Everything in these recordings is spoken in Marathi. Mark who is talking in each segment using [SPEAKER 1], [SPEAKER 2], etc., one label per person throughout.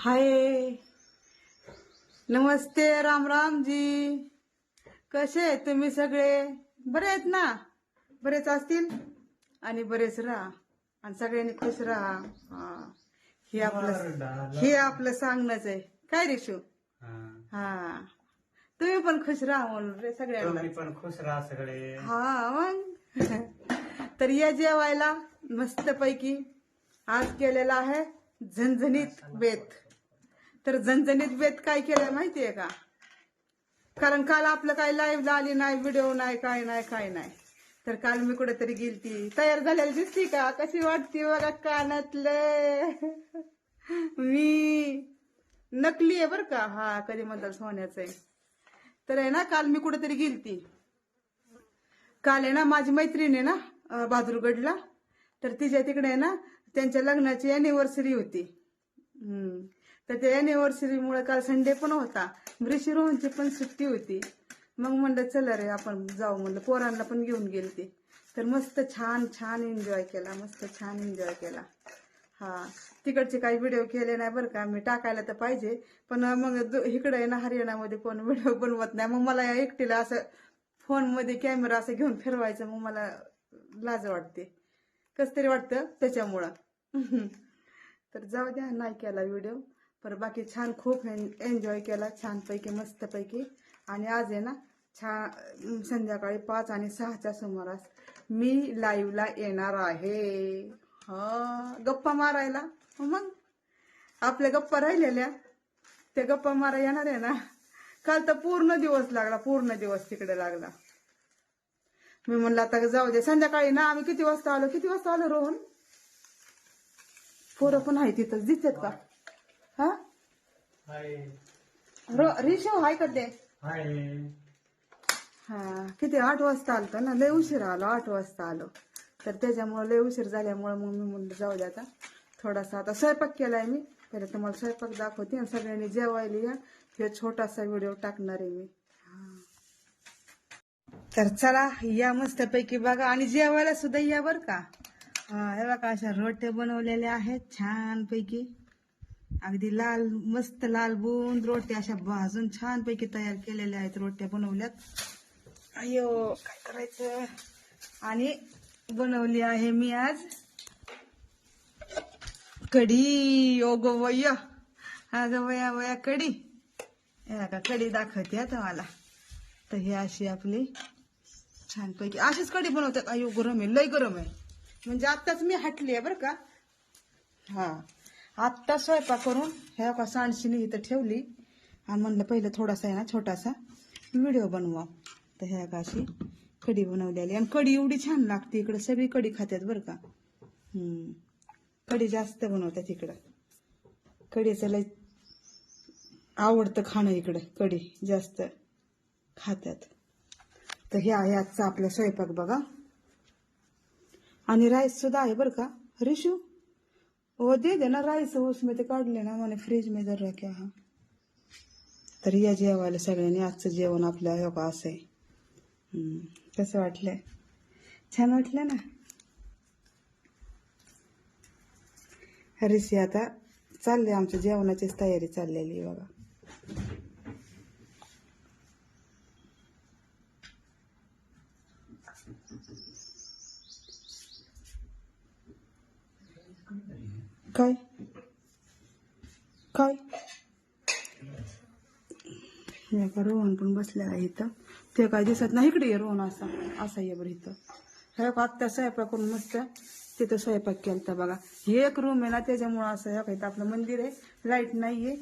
[SPEAKER 1] हाय. नमस्ते राम राम जी कसे आहेत तुम्ही सगळे? बरे आहेत ना? बरेच असतील? आणि बरेच राहा. आणि सगळ्यांनी खुश राहा. हा. हे आपलं हे आपलं सांगणंच आहे. काय रिशू? हा. तुम्ही पण खुश राहा म्हणून रे सगळ्यांना.
[SPEAKER 2] पण खुश राहा सगळे.
[SPEAKER 1] हा मग. तर या जेवायला मस्तपैकी आज केलेला आहे झणझणीत बेत. तर झणझणीत बेत काय केलंय माहितीये का? कारण काल आपलं काय लाईव्ह आली नाही व्हिडिओ नाही काय नाही काय नाही. तर काल मी कुठेतरी गेलती. तयार झालेली दिसती का? कशी वाटती बघा कानातले? मी नकली आहे बर का? हा कधी म्हणतात सोन्याचं आहे. तर आहे ना काल मी कुठेतरी गेलती. काल आहे ना माझी मैत्रीण आहे ना अं, बहादूरगडला. तर तिच्या तिकडे आहे ना त्यांच्या लग्नाची अॅनिव्हर्सरी होती. तर त्या अॅनिव्हर्सरीमुळे काल संडे पण होता. ऋषी रोहनची पण सुट्टी होती. मग म्हणलं चला रे आपण जाऊ. म्हणलं पोरांना पण घेऊन गेलते. तर मस्त छान छान एन्जॉय केला मस्त छान एन्जॉय केला. हा तिकडचे काही व्हिडिओ केले नाही बरं का मी टाकायला तर पाहिजे. पण मग इकडे आहे ना हरियाणामध्ये कोण व्हिडिओ बनवत नाही. मग मला या एकटीला असं फोनमध्ये कॅमेरा असं घेऊन फिरवायचं मग मला लाज वाटते. कस तरी वाटतं त्याच्यामुळं. तर जाऊ द्या नाही केला व्हिडिओ पर बाकी छान खूप एन्जॉय केला छानपैकी मस्तपैकी. आणि आज आहे ना छान संध्याकाळी पाच आणि सहाच्या सुमारास मी लाईव्हला येणार आहे. हा गप्पा मारायला. हो मग? आपल्या गप्पा राहिलेल्या. त्या गप्पा मारा येणार आहे ना. काल तर पूर्ण दिवस लागला पूर्ण दिवस तिकडे लागला. मी म्हणलं आता जाऊ दे. संध्याकाळी ना आम्ही किती वाजता आलो? किती वाजता आलो रोहन? पोरं पण आहे तिथं दिसतात का? हा?
[SPEAKER 2] हाय.
[SPEAKER 1] रो रिशो हाय का ते?
[SPEAKER 2] हाय.
[SPEAKER 1] हा किती आठ वाजता आलतो ना लय उशीर आलो आठ वाजता आलो. तर त्याच्यामुळे लय उशीर झाल्यामुळे मग मी म्हणलं जाऊ दे आता. थोडासा आता स्वयंपाक केलाय मी पहिले तुम्हाला स्वयंपाक दाखवते आणि सगळ्यांनी जेवायला या. हे छोटासा व्हिडिओ टाकणार आहे मी. तर चला या मस्तपैकी बघा. आणि जेवायला सुद्धा या बर का? हा बघा अशा रोट्या बनवलेल्या आहेत छान पैकी अगदी लाल मस्त लाल बुंद रोट्या अशा भाजून छान पैकी तयार केलेल्या आहेत रोट्या बनवल्यात. अयो काय करायचं? आणि बनवली आहे मी आज कढी. ओ गो आज वया वया कढी. का कढी दाखवते आता मला तर ही अशी आपली छानपैकी अशीच कढी बनवतात. अयो गरम आहे लय गरम आहे. म्हणजे आत्ताच मी हटली आहे बरं का. हा. आत्ता स्वयंपाक करून हे का सांडशीने इथं ठेवली. आणि म्हणलं पहिलं थोडासा आहे ना छोटासा व्हिडिओ बनवा. तर ह्या का अशी कढी बनवलेली. आणि कढी एवढी छान लागते इकडं सगळी कढी खात्यात बरं का. कढी जास्त बनवतात इकडं. कढीचं लय आवडतं खाणं इकडं कढी जास्त खात्यात. तर हे आहे आजचा आपला स्वयंपाक बघा. आणि राईस सुद्धा आहे बरं का. रिशू? हो दे देना राइस उसमें ते काढले ना म्हणे फ्रीज में जर रखे हा। तर या जेवायला सगळ्यांनी आजचं जेवण आपलं हे का असं आहे हम्म, कसं वाटलंय छान वाटलं ना? हरिसी आता चालले आमच्या जेवणाचीच तयारी चाललेली बघा. काय काय हे का रोहन पण बसलेला आहे इथं. ते काय दिसत नाही इकडे रोहन असा असा ये बरं इथं. हे का आत्ता स्वयंपाक करून मस्त तिथं स्वयंपाक केलता बघा. हे एक रूम आहे ना त्याच्यामुळं असं हे का इथं आपलं मंदिर आहे. लाइट नाहीये.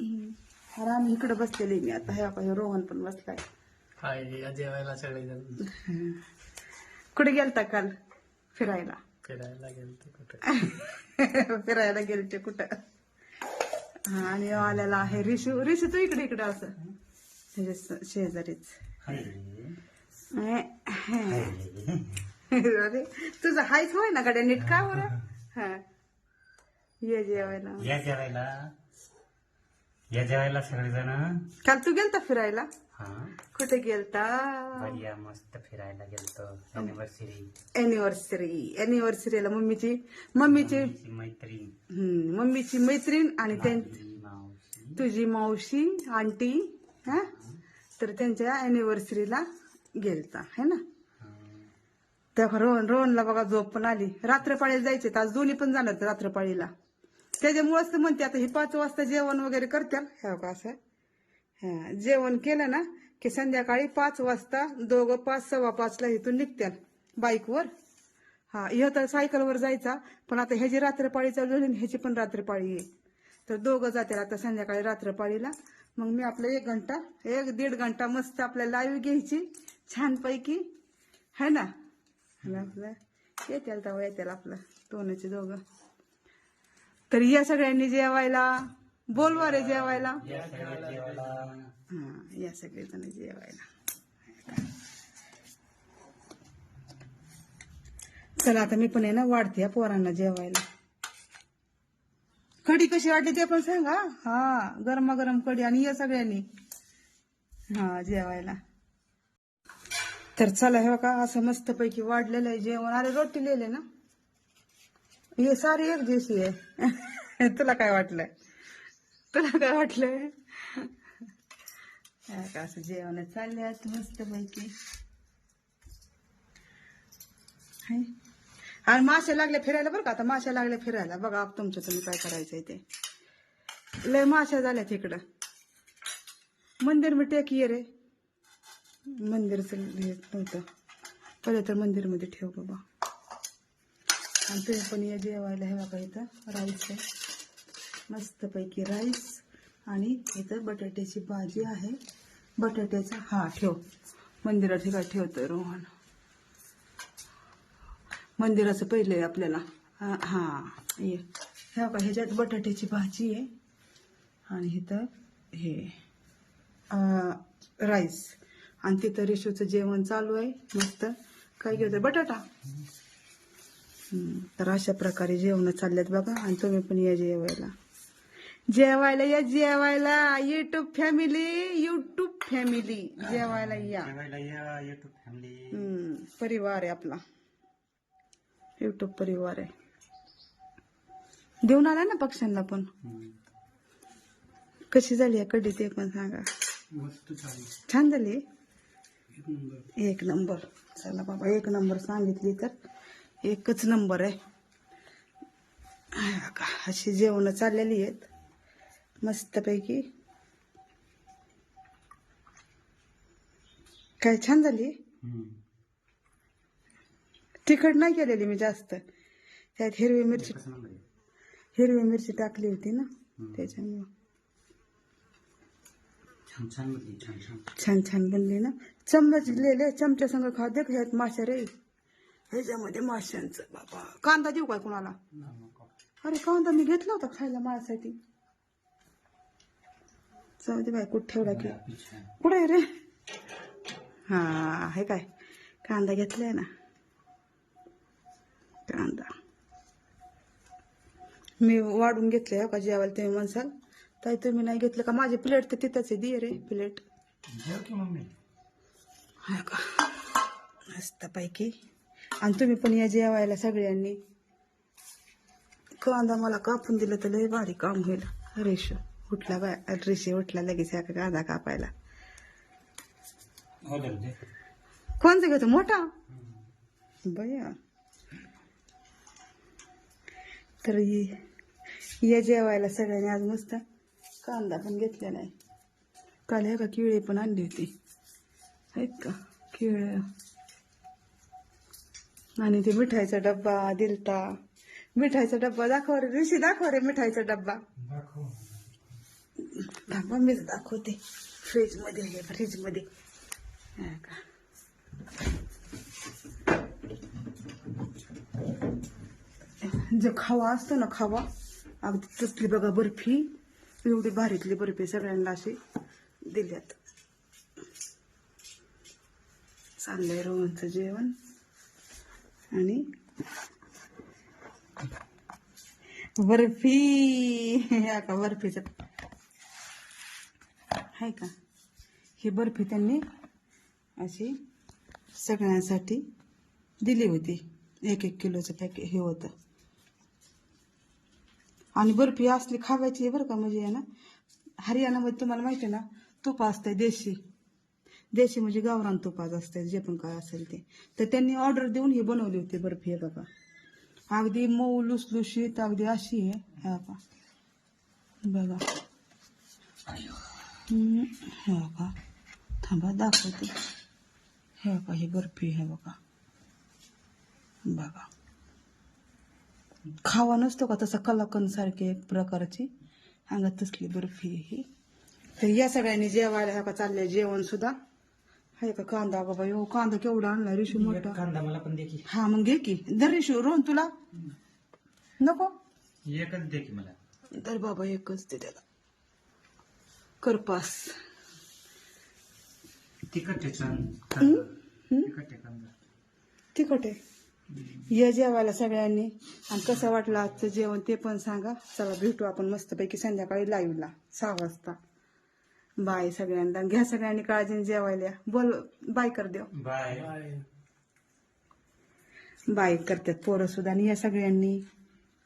[SPEAKER 1] हम्म. आणि आम्ही इकडे बसलेले मी आता. हे का हे रोहन पण बसलाय.
[SPEAKER 2] हाय या जेवायला सगळेजण.
[SPEAKER 1] कुठे गेलता काल? फिरायला?
[SPEAKER 2] फिरायला गेलतो कुठे?
[SPEAKER 1] फिरायला गेलते कुठं? आणि आलेला आहे रिशू. रिशू तू इकडे इकडे असं. त्याच्या शेजारीच. अरे तुझं हायच होय ना गड्या? नीट का बरं? हा. ये जेवायला.
[SPEAKER 2] या जेवायला. या जेवायला सगळेजण.
[SPEAKER 1] काल तू गेलता फिरायला? कुठे गेलता?
[SPEAKER 2] बढिया मस्त फिरायला गेलतो. अॅनिव्हर्सरी
[SPEAKER 1] अॅनिव्हर्सरी अॅनिव्हर्सरीला मम्मीची मम्मीची
[SPEAKER 2] मैत्रीण.
[SPEAKER 1] हम्म, मम्मीची मैत्रीण आणि त्यां
[SPEAKER 2] माझी
[SPEAKER 1] तुझी मावशी आंटी हा? तर त्यांच्या अॅनिव्हर्सरीला गेलता है ना? त्या रोहन रोहनला बघा झोप पण आली. रात्रपाळीला जायचे तर आज दोन्ही पण जाणार रात्रपाळीला. त्याच्यामुळेच तर म्हणते आता हे पाच वाजता जेवण वगैरे करत्याल. ह्या का असं. हा जेवण केलं ना की संध्याकाळी पाच वाजता दोघं पाच सव्वा पाचला इथून निघत्याल बाईकवर. हा ह्यो तर सायकलवर जायचा पण आता ह्याची रात्रपाळी चालू झाली ह्याची पण रात्रपाळी आहे तर दोघं जातील आता संध्याकाळी रात्रपाळीला. मग मी आपलं एक घंटा एक दीड घंटा मस्त आपल्या लाईव्ह घ्यायची छानपैकी. है ना? आपलं येतील तेव्हा येतील आपलं दोनचे दोघं. तर या सगळ्यांनी जेवायला. बोलवा रे जेवायला.
[SPEAKER 2] या
[SPEAKER 1] हा या सगळेजण जेवायला. चला आता मी पण आहे ना वाढते हा पोरांना जेवायला. कढी कशी वाटली ते पण सांगा. हा गरमागरम कढी आणि या सगळ्यांनी. हा जेवायला. तर चला हे का असं मस्त पैकी वाढलेलं आहे जेवण. अरे रोटी लिहिले ना. हे सारी एक दिवशी आहे. तुला काय वाटलंय? तुला काय वाटलंय? का असं जेवण चालले आहेत मस्त पैकी हाय. आणि मासे लागले फिरायला बरं का? आता मासे लागले फिरायला. बघा आप तुमचं तुम्ही काय करायचंय ते. लय माश्या झाल्या तिकडं मंदिर मी टेक ये रे. मंदिरचं हे नव्हतं. पहिले तर मंदिरमध्ये ठेव बाबा. आणि तुम्ही पण ये जेवायला हे बघा इथं राईस मस्तपैकी राईस आणि इथं बटाट्याची भाजी आहे. बटाट्याचा हा ठेव. मंदिरात ठिकाणी ठेवतोय रोहन? मंदिराचं पहिले आहे आपल्याला. हा ये. ह्या बघा ह्याच्यात बटाट्याची भाजी आहे. आणि इथं हे राईस. आणि तिथं रेशूचं जेवण चालू आहे. मस्त. काय घेतो बटाटा. तर अशा प्रकारे जेवण चालल्यात बघा. आणि तुम्ही पण या जेवायला. जेवायला या जेवायला. युट्यूब फॅमिली युट्यूब फॅमिली जेवायला या.
[SPEAKER 2] जेवायला या युट्यूब फॅमिली
[SPEAKER 1] हम्म, परिवार आहे आपला. युट्यूब परिवार आहे. देऊन आला ना पक्ष्यांना पण? कशी झाली आहे कधी ते पण सांगा.
[SPEAKER 2] मस्त
[SPEAKER 1] छान झाली?
[SPEAKER 2] एक नंबर.
[SPEAKER 1] एक नंबर. चला बाबा एक नंबर सांगितली तर एकच नंबर आहे. अशी जेवण चाललेली आहेत. मस्तपैकी. काय छान झाली? तिखट नाही केलेली मी जास्त. त्यात हिरवी मिरची हिरवी मिरची टाकली होती ना त्याच्यामुळं.
[SPEAKER 2] छान छान बनली
[SPEAKER 1] ना. चम्मच लिहिले चमच्या संग खा. दे ह्यात माशा रे. ह्याच्यामध्ये माशांचं बाबा. कांदा देऊ काय कुणाला? अरे कांदा मी घेतला होता खायला माझ्यासाठी. जाऊ दे बाय कुठं ठेवला की कुठे आहे रे? हा हे काय? कांदा घेतलाय ना. कांदा. मी वाढून घेतले हो का जेवायला तुम्ही म्हणसाल? ताई तुम्ही नाही घेतलं का? माझी प्लेट तर तिथंच आहे दे रे प्लेट हा का मस्त पैकी. आणि तुम्ही पण या जेवायला सगळ्यांनी. कांदा मला कापून दिलं तर लय भारी काम होईल. रेशो उठला बाय. रेशे उठला लगेच या कांदा कापायला.
[SPEAKER 2] हो
[SPEAKER 1] कोणता घेतो? मोठा? बया. तर ये- जेवायला सगळ्यांनी आज मस्त कांदा पण घेतलेला आहे काल हे का किळे पण आणली होती. आहेत का? केळ. आणि ते मिठाईचा डब्बा दिलता. मिठाईचा डब्बा दाखव रे ऋषी दाखव रे मिठाईचा डब्बा.
[SPEAKER 2] दाखव.
[SPEAKER 1] थांबा मीच दाखवते. फ्रीजमध्ये आहे फ्रीजमध्ये का? जो खावा असतो ना खावा अगदी तसली बघा बर्फी. एवढी भारीतली बर्फी सगळ्यांना अशी दिल्यात. चाललंय रोहनचं जेवण. आणि बर्फी. का बर्फीचं. आहे का? ही बर्फी त्यांनी अशी सगळ्यांसाठी दिली होती. एक एक किलोचं पॅकेट हे होतं. आणि बर्फी असली खावायची आहे बरं का म्हणजे आहे ना? हरियाणामध्ये तुम्हाला माहिती आहे ना तूप असतंय देशी. देशी म्हणजे गावरान तुपाच असतंय जे पण काय असेल ते. तर त्यांनी ऑर्डर देऊन ही बनवली होती बर्फी आहे बाबा अगदी मऊ लुसलुशीत अगदी अशी आहे. हा बघा. बघा. हे बघा. थांबा दाखवते. हे बघा ही बर्फी आहे बघा. बघा. खावा नसतो का तसा? कलाकंद सारखी एक प्रकारची. अंगात तसली बर्फी आहे ही. तर या सगळ्यांनी जेवायला ह्या का चाललंय जेवण सुद्धा. हाय का कांदा बाबा यो कांदा केवढा आणला रिशू मोठा.
[SPEAKER 2] कांदा मला पण दे की.
[SPEAKER 1] हा मग घे की. दर रिशू रोहन तुला? नको?
[SPEAKER 2] एकच दे की मला.
[SPEAKER 1] दर बाबा एकच ते त्याला. करपास.
[SPEAKER 2] तिखट आहे? तिखट आहे कांदा.
[SPEAKER 1] तिखट आहे? या जेवायला सगळ्यांनी. आणि कसं वाटलं आजचं जेवण ते पण सांगा. चला भेटू आपण मस्तपैकी संध्याकाळी लाईव्हला सहा वाजता. बाय सगळ्यांना. घ्या सगळ्यांनी काळजीने जेवायला बोल बाय कर देव.
[SPEAKER 2] बाय.
[SPEAKER 1] बाय करतात पोरं सुद्धा. आणि या सगळ्यांनी